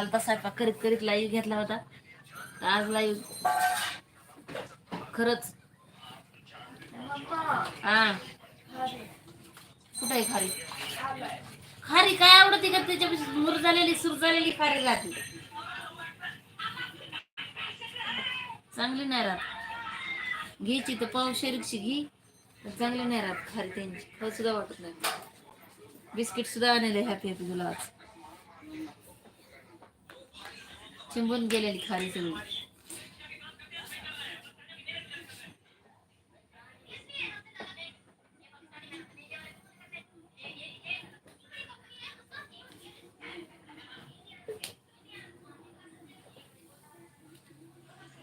आता स्वयंपाक करीत करीत लाईव्ह घेतला होता. आज लाईव्ह खरंच. हा. कुठे आहे खारी? खारी काय आवडते का त्याच्यापेक्षा? मुर झालेली सुर झालेली खारी राहते. चांगली नाही राहत. घ्यायची तर पाव शेरीकशी घे. चांगली नाही राहत खारी त्यांची. खाऊ सुद्धा वाटत नाही. बिस्किट सुद्धा आणले हॅपी हॅपी तुला आज. चिंबून गेलेली खाली सगळी.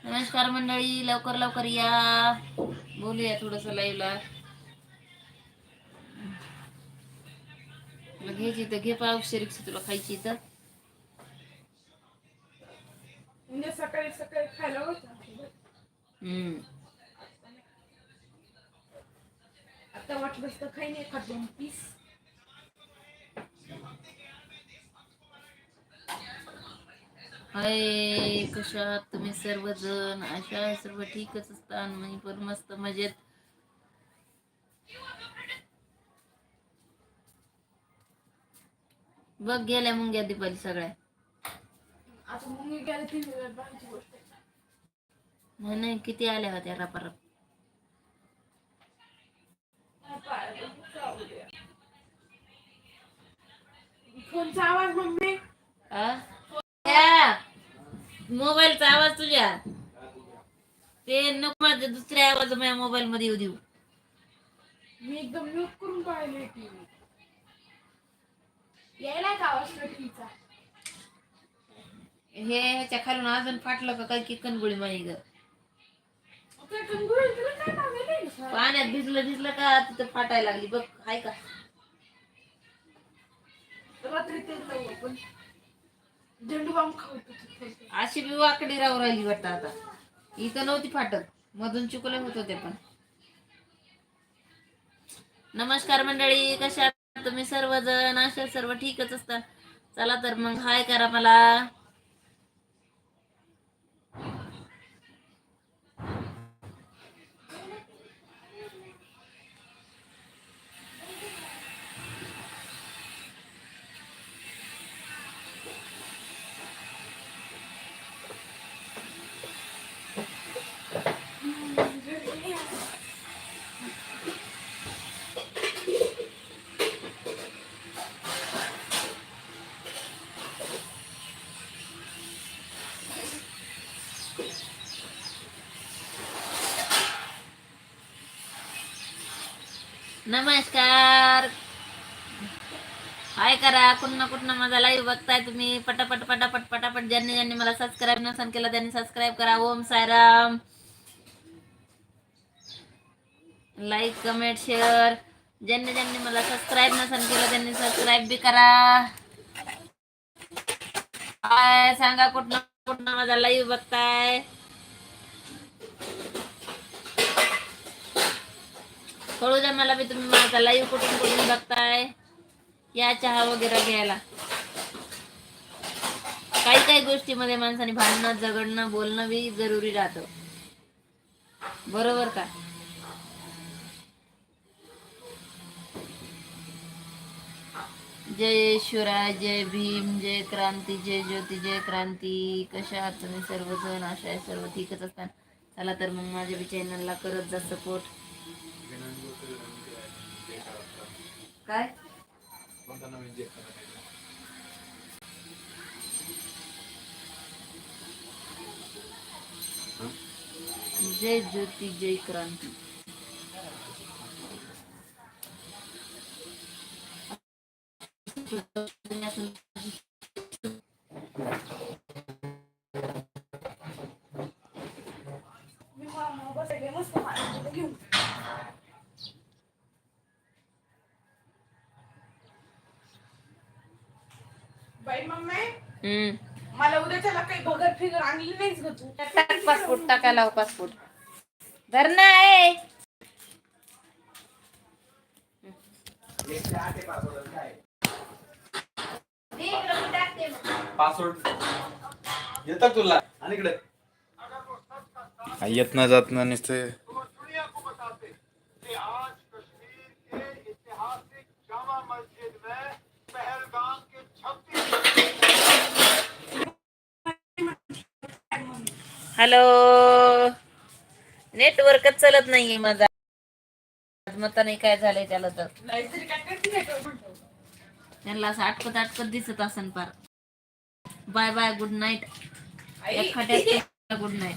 नमस्कार मंडळी लवकर लवकर या. बोलूया थोडस लाईव्हला तुला घ्यायची तर घे पाव शेरीकशी तुला खायची तर आता वाटलं तर काही नाही खात दोन पीस हाय तुम्ही सर्वजण? अशा सर्व ठीकच असतात मी पण मस्त मजेत. बघ गेल्या मुंग्या दीपाली सगळ्या. आता मग मी गेले तीन गोष्ट नाही किती आल्या होत्या रापारप. फोनचा आवाज मम्मी. मोबाईलचा आवाज तुझ्या. ते नको माझ्या दुसऱ्या आवाज माझ्या मोबाईल मध्ये येऊ देऊ. मी एकदम म्यूट करून पाहिले टीव्ही यायला का आवाज टीव्हीचा हे ह्याच्या खालून अजून फाटलं का काय की कणगुळी माही ग काय कंगुळ तुला काय मागवलंय का? पाण्यात भिजलं भिजलं का तिथं फाटायला लागली? बघ हाय का? अशी बी वाकडी राहू राहिली वाटत आता. इथं नव्हती फाटत. मधून चुकले होत होते पण. नमस्कार मंडळी कशा आहात? तुम्ही सर्वजण? अशा सर्व ठीकच असता चला तर मग हाय करा मला. नमस्कार. हाय करा कुठं कुठं माझा लाईव्ह बघताय तुम्ही. पटापट पटापट पटापट ज्यांनी ज्यांनी मला सबस्क्राईब नसन केलं त्यांनी सबस्क्राईब करा. Om Sairam like comment share ज्यांनी ज्यांनी मला सबस्क्राईब नसन केलं त्यांनी सबस्क्राईब बी करा. हाय सांगा कुठं कुठं माझा लाईव्ह बघताय. कळू द्या मला बी तुम्ही माझा लाईव्ह कुठून कुठून बघताय? या चहा वगैरे घ्यायला. काही काही गोष्टीमध्ये माणसाने भांडणं झगडणं बोलणं बी जरुरी राहतं. बरोबर का? जय शिवराय जय भीम जय क्रांती जय ज्योती जय क्रांती. कशा आहात तुम्ही सर्वजण? अशा आहे सर्व ठीकच असतात. चला तर मग माझ्या बी चॅनलला करत जा सपोर्ट काय जय ज्योती जय क्रांती मी मा- बसायला मस्त पाणी घेऊन बाई मम्मी हम्म मला उद्याच्याला काही बगर फिगर आणली नाहीच ग तू. टाक पासपोर्ट टाकायला पासपोर्ट धर टाक. पासवर्ड येतात तुला? आणि इकडे. येत ना जात ना नुसते दुनिया को बताते कि आज कश्मीर के ऐतिहासिक जामा मस्जिद में पहलगाम के छब्बीस हॅलो. नेटवर्कच चालत नाहीये माझा. मता नाही काय झालंय त्याला तर. त्यांना असं आटपत आटपत दिसत असन पार bye bye good night good night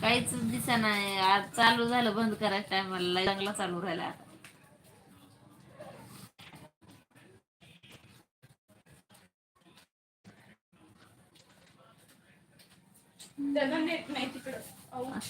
काहीच दिसा नाही आज चालू झालं बंद करायच्या टायमाला चांगला चालू राहिला आता. त्याला नाही तिकडं.